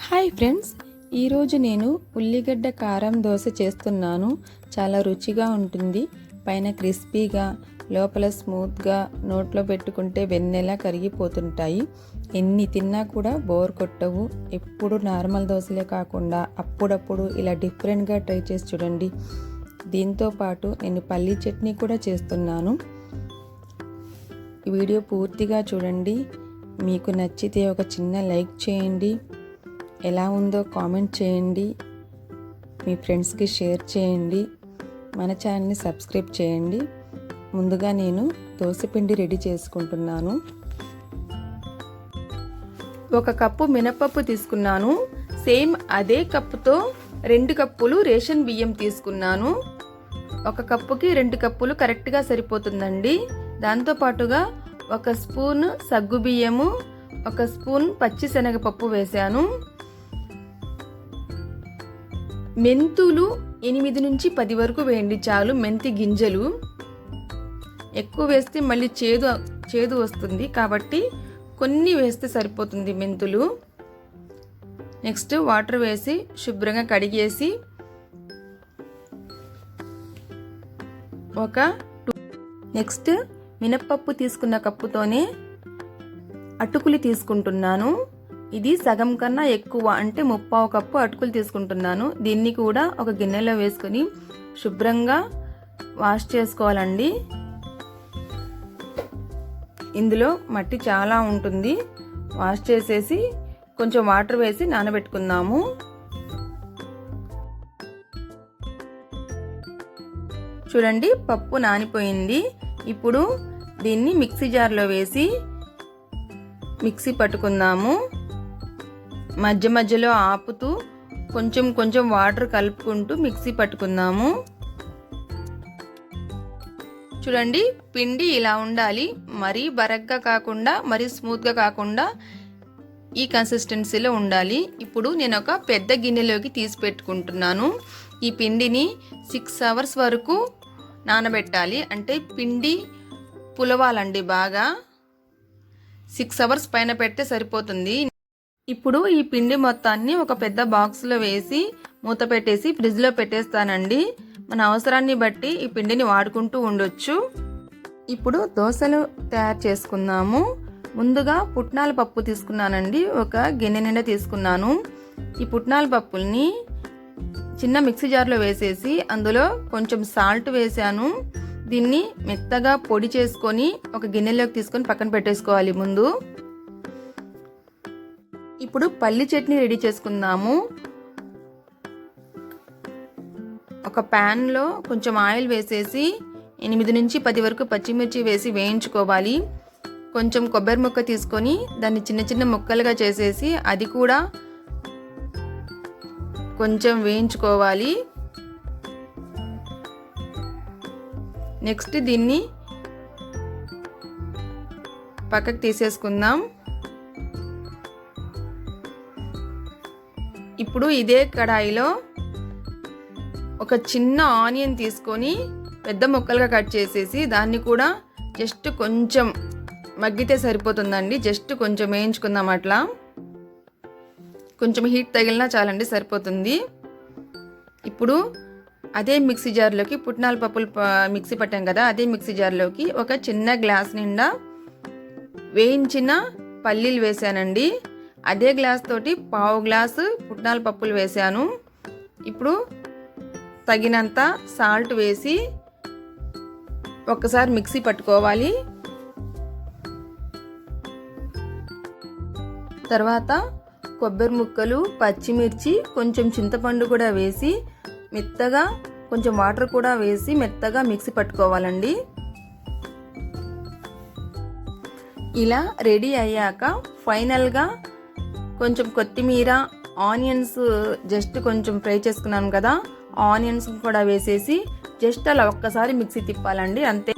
Hi friends. ఈరోజు నేను ఉల్లిగడ్డ కారం దోశ చేస్తున్నాను. చాలా రుచిగా ఉంటుంది. పైన క్రిస్పీగా లోపల స్మూత్గా నోట్లో పెట్టుకుంటే వెన్నెలా కరిగిపోతుంటాయి. ఎన్ని తిన్నా కూడా బోర్ కొట్టవు. ఎప్పుడు నార్మల్ దోశలే కాకుండా అప్పుడప్పుడు ఇలా డిఫరెంట్గా ట్రై చేసి చూడండి. దీంతో పాటు నేను పల్లీ చట్నీ కూడా చేస్తున్నాను. వీడియో పూర్తిగా చూడండి. మీకు నచ్చితే ఒక చిన్న లైక్ చేయండి. ఎలా ఉందో కామెంట్ చేయండి. మీ ఫ్రెండ్స్కి షేర్ చేయండి. మన ఛానల్ని సబ్స్క్రైబ్ చేయండి. ముందుగా నేను దోశపిండి రెడీ చేసుకుంటున్నాను. ఒక కప్పు మినపప్పు తీసుకున్నాను. సేమ్ అదే కప్పుతో రెండు కప్పులు రేషన్ బియ్యం తీసుకున్నాను. ఒక కప్పుకి రెండు కప్పులు కరెక్ట్గా సరిపోతుందండి. దాంతో పాటుగా ఒక స్పూన్ సగ్గు బియ్యము ఒక స్పూన్ పచ్చి శనగపప్పు వేశాను. మెంతులు ఎనిమిది నుంచి పది వరకు వేయండి చాలు మెంతి గింజలు. ఎక్కువ వేస్తే మళ్ళీ చేదు చేదు వస్తుంది కాబట్టి కొన్ని వేస్తే సరిపోతుంది మెంతులు. నెక్స్ట్ వాటర్ వేసి శుభ్రంగా కడిగేసి ఒక నెక్స్ట్ మినప్పప్పు తీసుకున్న కప్పుతోనే అటుకులు తీసుకుంటున్నాను. ఇది సగం కన్నా ఎక్కువ అంటే ముప్పావు కప్పు అటుకులు తీసుకుంటున్నాను. దీన్ని కూడా ఒక గిన్నెలో వేసుకుని శుభ్రంగా వాష్ చేసుకోవాలండి. ఇందులో మట్టి చాలా ఉంటుంది. వాష్ చేసేసి కొంచెం వాటర్ వేసి నానబెట్టుకుందాము. చూడండి పప్పు నానిపోయింది. ఇప్పుడు దీన్ని మిక్సీ జార్లో వేసి మిక్సీ పట్టుకుందాము. మధ్య మధ్యలో ఆపుతూ కొంచెం కొంచెం వాటర్ కలుపుకుంటూ మిక్సీ పట్టుకుందాము. చూడండి పిండి ఇలా ఉండాలి. మరీ బరగ్గా కాకుండా మరీ స్మూత్గా కాకుండా ఈ కన్సిస్టెన్సీలో ఉండాలి. ఇప్పుడు నేను ఒక పెద్ద గిన్నెలోకి తీసి పెట్టుకుంటున్నాను. ఈ పిండిని సిక్స్ అవర్స్ వరకు నానబెట్టాలి. అంటే పిండి పులవాలండి బాగా. సిక్స్ అవర్స్ పైన పెడితే సరిపోతుంది. ఇప్పుడు ఈ పిండి మొత్తాన్ని ఒక పెద్ద బాక్స్లో వేసి మూత పెట్టేసి ఫ్రిడ్జ్లో పెట్టేస్తానండి. మన అవసరాన్ని బట్టి ఈ పిండిని వాడుకుంటూ ఉండొచ్చు. ఇప్పుడు దోశలు తయారు చేసుకుందాము. ముందుగా పుట్నాల పప్పు తీసుకున్నానండి. ఒక గిన్నె నిండా తీసుకున్నాను. ఈ పుట్నాల పప్పుల్ని చిన్న మిక్సీ జార్లో వేసేసి అందులో కొంచెం సాల్ట్ వేసాను. దీన్ని మెత్తగా పొడి చేసుకొని ఒక గిన్నెలోకి తీసుకొని పక్కన పెట్టేసుకోవాలి ముందు. ఇప్పుడు పల్లి చట్నీ రెడీ చేసుకుందాము. ఒక ప్యాన్లో కొంచెం ఆయిల్ వేసేసి ఎనిమిది నుంచి పది వరకు పచ్చిమిర్చి వేసి వేయించుకోవాలి. కొంచెం కొబ్బరి ముక్క తీసుకొని దాన్ని చిన్న చిన్న ముక్కలుగా చేసేసి అది కూడా కొంచెం వేయించుకోవాలి. నెక్స్ట్ దీన్ని పక్కకు తీసేసుకుందాం. ఇప్పుడు ఇదే కడాయిలో ఒక చిన్న ఆనియన్ తీసుకొని పెద్ద ముక్కలుగా కట్ చేసేసి దాన్ని కూడా జస్ట్ కొంచెం మగ్గితే సరిపోతుందండి. జస్ట్ కొంచెం వేయించుకుందాం అట్లా. కొంచెం హీట్ తగిలినా చాలండి సరిపోతుంది. ఇప్పుడు అదే మిక్సీ జార్లోకి పుట్నాల పప్పులు మిక్సీ పట్టాం కదా అదే మిక్సీ జార్లోకి ఒక చిన్న గ్లాస్ నిండా వేయించిన పల్లీలు వేసానండి. అదే గ్లాస్ తోటి పావు గ్లాసు పుట్నాల పప్పులు వేసాను ఇప్పుడు తగినంత సాల్ట్ వేసి ఒక్కసారి మిక్సీ పట్టుకోవాలి. తర్వాత కొబ్బరి ముక్కలు పచ్చిమిర్చి కొంచెం చింతపండు కూడా వేసి మెత్తగా కొంచెం వాటర్ కూడా వేసి మెత్తగా మిక్సీ పట్టుకోవాలండి. ఇలా రెడీ అయ్యాక ఫైనల్గా కొంచెం కొత్తిమీర ఆనియన్స్ జస్ట్ కొంచెం ఫ్రై చేసుకున్నాను కదా ఆనియన్స్ కూడా వేసేసి జస్ట్ అలా ఒక్కసారి మిక్సీ తిప్పాలండి అంతే.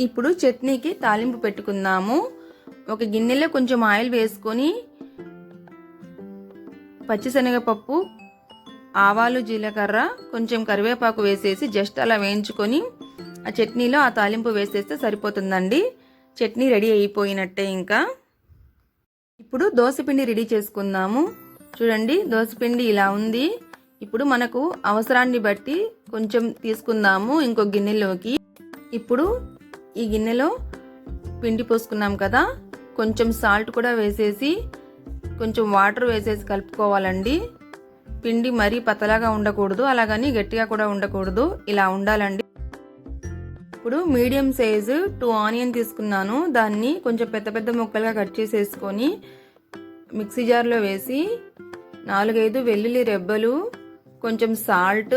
ఇప్పుడు చట్నీకి తాలింపు పెట్టుకుందాము. ఒక గిన్నెలో కొంచెం ఆయిల్ వేసుకొని పచ్చిశనగపప్పు ఆవాలు జీలకర్ర కొంచెం కరివేపాకు వేసేసి జస్ట్ అలా వేయించుకొని ఆ చట్నీలో ఆ తాలింపు వేసేస్తే సరిపోతుందండి. చట్నీ రెడీ అయిపోయినట్టే ఇంకా. ఇప్పుడు దోశపిండి రెడీ చేసుకుందాము. చూడండి దోశపిండి ఇలా ఉంది. ఇప్పుడు మనకు అవసరాన్ని బట్టి కొంచెం తీసుకుందాము ఇంకో గిన్నెలోకి. ఇప్పుడు ఈ గిన్నెలో పిండి పోసుకున్నాం కదా. కొంచెం సాల్ట్ కూడా వేసేసి కొంచెం వాటర్ వేసేసి కలుపుకోవాలండి. పిండి మరీ పతలాగా ఉండకూడదు అలాగని గట్టిగా కూడా ఉండకూడదు. ఇలా ఉండాలండి. ఇప్పుడు మీడియం సైజు టూ ఆనియన్ తీసుకున్నాను. దాన్ని కొంచెం పెద్ద పెద్ద ముక్కలుగా కట్ చేసేసుకొని మిక్సీ జార్లో వేసి నాలుగైదు వెల్లుల్లి రెబ్బలు కొంచెం సాల్ట్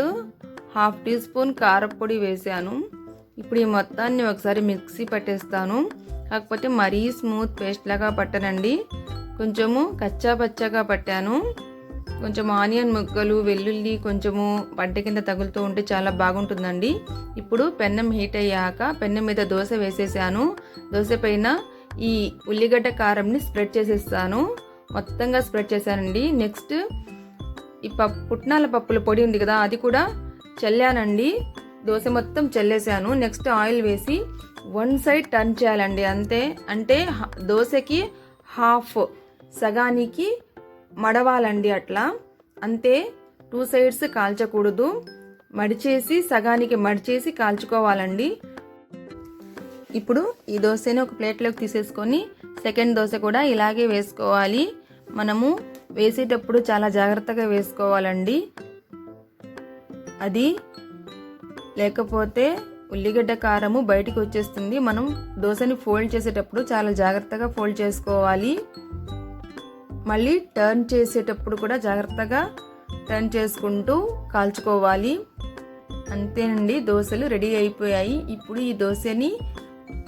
హాఫ్ టీ స్పూన్ కారపొడి వేసాను. ఇప్పుడు ఈ మొత్తాన్ని ఒకసారి మిక్సీ పట్టేస్తాను. కాకపోతే మరీ స్మూత్ పేస్ట్ లాగా పట్టనండి. కొంచెము కచ్చా పచ్చగా పట్టాను. కొంచెం ఆనియన్ ముక్కలు వెల్లుల్లి కొంచెము పంట కింద తగులుతూ ఉంటే చాలా బాగుంటుందండి. ఇప్పుడు పెన్నం హీట్ అయ్యాక పెన్నం మీద దోశ వేసేసాను. దోశ పైన ఈ ఉల్లిగడ్డ కారంని స్ప్రెడ్ చేసేస్తాను. మొత్తంగా స్ప్రెడ్ చేశానండి. నెక్స్ట్ ఈ పప్పు పుట్నాల పప్పుల పొడి ఉంది కదా అది కూడా చల్లానండి. దోశ మొత్తం చల్లేసాను. నెక్స్ట్ ఆయిల్ వేసి వన్ సైడ్ టర్న్ చేయాలండి అంతే. అంటే దోశకి హాఫ్ సగానికి మడవాలండి అట్లా. అంతే టూ సైడ్స్ కాల్చకూడదు. మడిచేసి సగానికి మడిచేసి కాల్చుకోవాలండి. ఇప్పుడు ఈ దోశని ఒక ప్లేట్లోకి తీసేసుకొని సెకండ్ దోశ కూడా ఇలాగే వేసుకోవాలి. మనము వేసేటప్పుడు చాలా జాగ్రత్తగా వేసుకోవాలండి. అది లేకపోతే ఉల్లిగడ్డ కారము బయటికి వచ్చేస్తుంది. మనం దోశని ఫోల్డ్ చేసేటప్పుడు చాలా జాగ్రత్తగా ఫోల్డ్ చేసుకోవాలి. మళ్ళీ టర్న్ చేసేటప్పుడు కూడా జాగ్రత్తగా టర్న్ చేసుకుంటూ కాల్చుకోవాలి. అంతేనండి దోశలు రెడీ అయిపోయాయి. ఇప్పుడు ఈ దోశని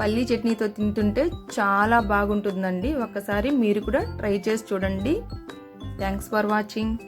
పల్లీ చట్నీతో తింటుంటే చాలా బాగుంటుందండి. ఒకసారి మీరు కూడా ట్రై చేసి చూడండి. Thanks for watching